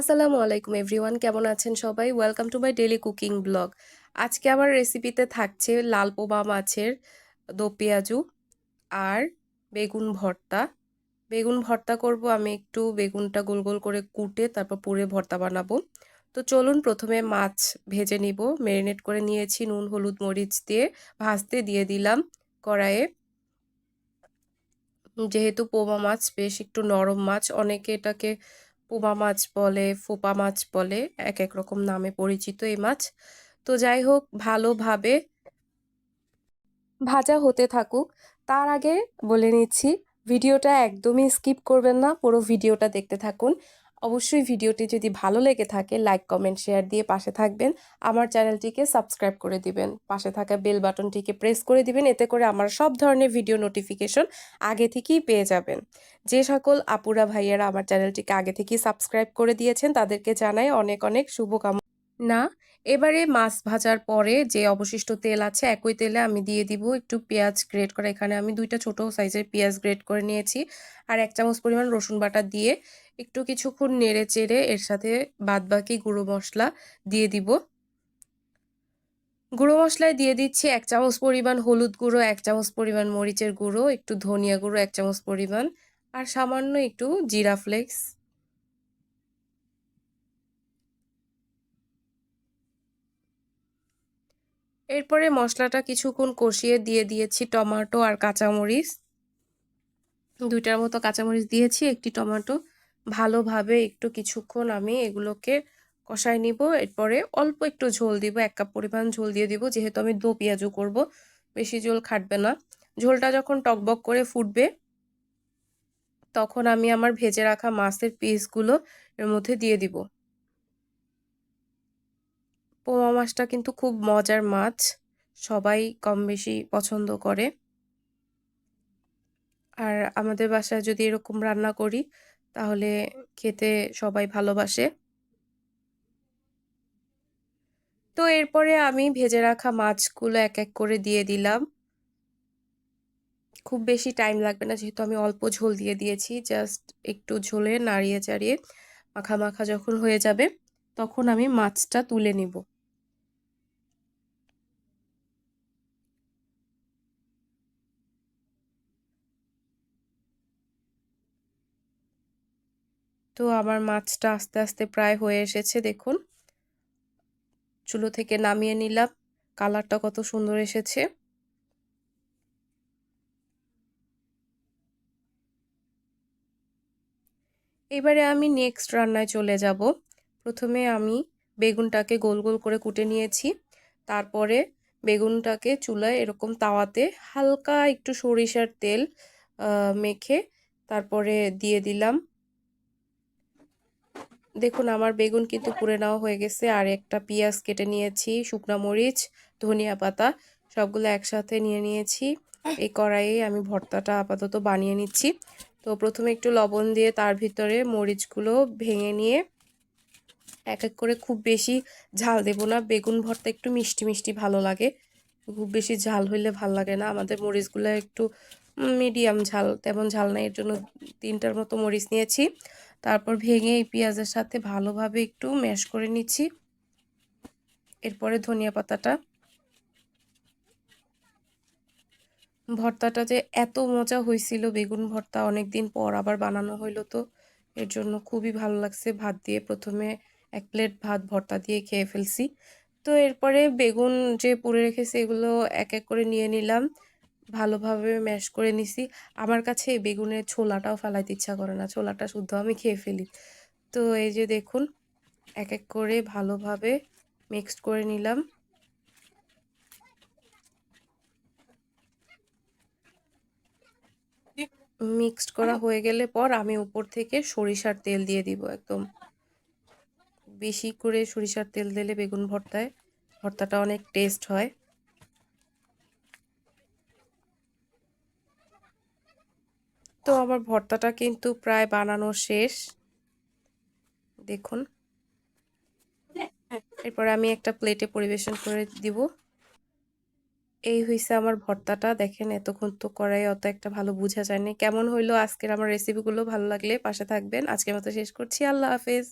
আসসালামু আলাইকুম এভরিওয়ান, কেমন আছেন সবাই? Welcome to my daily cooking vlog আজকে আমার রেসিপিতে থাকছে লাল পোবা মাছের দো পেঁয়াজু আর বেগুন ভর্তা। বেগুন ভর্তা করব, আমি একটু বেগুনটা গোল গোল করে কুটে তারপর পুরে ভর্তা বানাবো। তো চলুন, প্রথমে মাছ ভেজে নিব। ম্যারিনেট করে নিয়েছি, নুন, হলুদ, মরিচ দিয়ে ভাজতে দিয়ে দিলাম কড়াইয়ে। যেহেতু পোমা মাছ, বেশ একটু নরম মাছ, অনেকে এটাকে পোমা মাছ বলে, ফোপা মাছ বলে এক এক রকম নামে পরিচিত এই মাছ। তো যাই হোক, ভালোভাবে ভাজা হতে থাকুক। তার আগে বলে নিচ্ছি, ভিডিওটা একদমই স্কিপ করবেন না, পুরো ভিডিওটা দেখতে থাকুন। অবশ্যই ভিডিওটি যদি ভালো লেগে থাকে লাইক কমেন্ট শেয়ার দিয়ে পাশে থাকবেন। আমার চ্যানেলটিকে সাবস্ক্রাইব করে দিবেন। পাশে থাকা বেল বাটনটিকে প্রেস করে দিবেন, এতে করে আমার সব ধরনের ভিডিও নোটিফিকেশন আগে থেকেই পেয়ে যাবেন। যে সকল আপুরা ভাইয়ারা আমার চ্যানেলটিকে আগে থেকেই সাবস্ক্রাইব করে দিয়েছেন, তাদেরকে জানাই অনেক অনেক শুভকামনা। না, এবারে মাছ ভাজার পরে যে অবশিষ্ট তেল আছে, একই তেলে আমি দিয়ে দিব একটু পেঁয়াজ গ্রেট করা। এখানে আমি দুইটা ছোট সাইজের পেঁয়াজ গ্রেট করে নিয়েছি। আর এক চামচ পরিমাণ রসুন বাটা দিয়ে একটু কিছুক্ষণ নেড়ে চেড়ে এর সাথে বাদবাকি গুঁড়ো মশলা দিয়ে দিব। গুঁড়ো মশলায় দিয়ে দিচ্ছি এক চামচ পরিমাণ হলুদ গুঁড়ো, এক চামচ পরিমাণ মরিচের গুঁড়ো, একটু ধনিয়া গুঁড়ো, এক চামচ পরিমাণ, আর সামান্য একটু জিরা ফ্লেক্স। এরপরে মশলাটা কিছুক্ষণ কষিয়ে দিয়ে দিয়েছি টমেটো আর কাঁচামরিচ। দুইটার মতো কাঁচামরিচ দিয়েছি, একটি টমেটো। ভালোভাবে একটু কিছুক্ষণ আমি এগুলোকে কষাই নিব। এরপরে অল্প একটু ঝোল দিব, এক কাপ পরিমাণ ঝোল দিয়ে দিব। যেহেতু আমি দো পেঁয়াজও করব, বেশি ঝোল খাটবে না। ঝোলটা যখন টকবক করে ফুটবে, তখন আমি আমার ভেজে রাখা মাছের পিসগুলো এর মধ্যে দিয়ে দিব। পোমা মাছটা কিন্তু খুব মজার মাছ, সবাই কম বেশি পছন্দ করে। আর আমাদের বাসায় যদি এরকম রান্না করি তাহলে খেতে সবাই ভালোবাসে। তো এরপরে আমি ভেজে রাখা মাছগুলো এক এক করে দিয়ে দিলাম। খুব বেশি টাইম লাগবে না, যেহেতু আমি অল্প ঝোল দিয়ে দিয়েছি, জাস্ট একটু ঝোলে নাড়িয়ে চাড়িয়ে মাখা মাখা যখন হয়ে যাবে, তখন আমি মাছটা তুলে নিব। তো আমার মাছটা আস্তে আস্তে প্রায় হয়ে এসেছে, দেখুন। চুলো থেকে নামিয়ে নিলাম, কালারটা কত সুন্দর এসেছে। এবারে আমি নেক্সট রান্নায় চলে যাব। প্রথমে আমি বেগুনটাকে গোল গোল করে কুটে নিয়েছি। তারপরে বেগুনটাকে চুলায় এরকম তাওয়াতে হালকা একটু সরিষার তেল মেখে তারপরে দিয়ে দিলাম। দেখুন, আমার বেগুন কিন্তু পুড়ে নেওয়া হয়ে গেছে। আর একটা পেঁয়াজ কেটে নিয়েছি, শুকনো মরিচ, ধনিয়া পাতা, সবগুলো একসাথে নিয়ে নিয়েছি। এই কড়াইয়ে আমি ভর্তাটা আপাতত বানিয়ে নিচ্ছি। তো প্রথমে একটু লবণ দিয়ে তার ভিতরে মরিচগুলো ভেঙে নিয়ে এক এক করে খুব বেশি ঝাল দেব না। বেগুন ভর্তা একটু মিষ্টি মিষ্টি ভালো লাগে। খুব বেশি ঝাল হইলে ভালো লাগে না। আমাদের মরিচগুলো একটু মিডিয়াম ঝাল, তেমন ঝাল নাই এর জন্য তিনটার মতো মরিচ নিয়েছি। তারপর ভেঙে এই পেঁয়াজের সাথে ভালোভাবে একটু ম্যাশ করে নিচ্ছি। এরপরে ধনিয়া পাতাটা। ভর্তাটা যে এত মজা হয়েছিল, বেগুন ভর্তা অনেক দিন পর আবার বানানো হইল তো, এর জন্য খুবই ভালো লাগছে। ভাত দিয়ে প্রথমে এক প্লেট ভাত ভর্তা দিয়ে খেয়ে ফেলছি। তো এরপরে বেগুন যে পুড়ে রেখেছি, এগুলো এক এক করে নিয়ে নিলাম। ভালোভাবে ম্যাশ করে নিছি। আমার কাছে এই বেগুনের ছোলাটাও ফেলাইতে ইচ্ছা করে না। ছোলাটা শুদ্ধ আমি খেয়ে ফেলি। তো এই যে দেখুন এক এক করে ভালোভাবে মিক্সড করে নিলাম। মিক্সড করা হয়ে গেলে পর আমি উপর থেকে সরিষার তেল দিয়ে দিব একদম। বেশি করে সরিষার তেল দিলে বেগুন ভর্তায়, ভর্তাটা অনেক টেস্ট হয়। তো আমার ভর্তাটা কিন্তু প্রায় বানানো শেষ। দেখুন। এরপর আমি একটা প্লেটে পরিবেশন করে দিব। এই হয়েছে আমার ভর্তাটা। দেখেন, এতক্ষণ তো করাই অত একটা ভালো বোঝা যায়নি। কেমন হইল আজকের আমার রেসিপিগুলো ভালো লাগলে পাশে থাকবেন। আজকের মতো শেষ করছি। আল্লাহ হাফেজ।